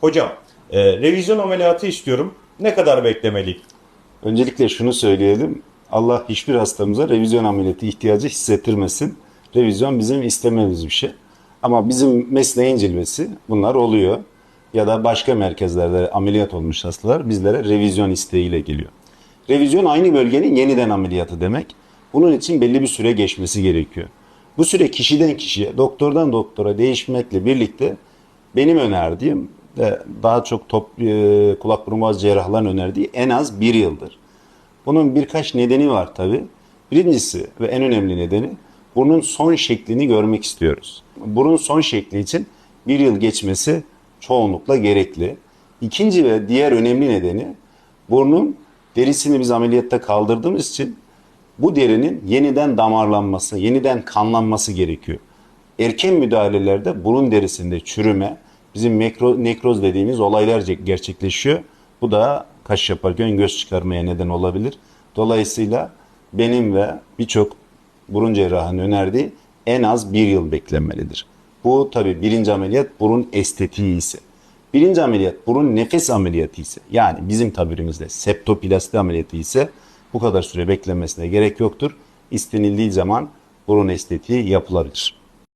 Hocam, e, revizyon ameliyatı istiyorum. Ne kadar beklemeliyim? Öncelikle şunu söyleyelim. Allah hiçbir hastamıza revizyon ameliyatı ihtiyacı hissettirmesin. Revizyon bizim istememiz bir şey. Ama bizim mesleğin cilvesi bunlar oluyor. Ya da başka merkezlerde ameliyat olmuş hastalar bizlere revizyon isteğiyle geliyor. Revizyon aynı bölgenin yeniden ameliyatı demek. Bunun için belli bir süre geçmesi gerekiyor. Bu süre kişiden kişiye, doktordan doktora değişmekle birlikte benim önerdiğim ve daha çok top, e, kulak burun boğaz cerrahların önerdiği en az bir yıldır. Bunun birkaç nedeni var tabi. Birincisi ve en önemli nedeni burnun son şeklini görmek istiyoruz. Burun son şekli için bir yıl geçmesi çoğunlukla gerekli. İkinci ve diğer önemli nedeni burnun derisini biz ameliyatta kaldırdığımız için bu derinin yeniden damarlanması, yeniden kanlanması gerekiyor. Erken müdahalelerde burun derisinde çürüme, bizim mekro, nekroz dediğimiz olaylar gerçekleşiyor. Bu da kaş yaparken göz çıkarmaya neden olabilir. Dolayısıyla benim ve birçok burun cerrahının önerdiği en az bir yıl beklenmelidir. Bu tabi birinci ameliyat burun estetiği ise. Birinci ameliyat burun nefes ameliyatı ise yani bizim tabirimizde septoplasti ameliyatı ise bu kadar süre beklenmesine gerek yoktur. İstenildiği zaman burun estetiği yapılabilir.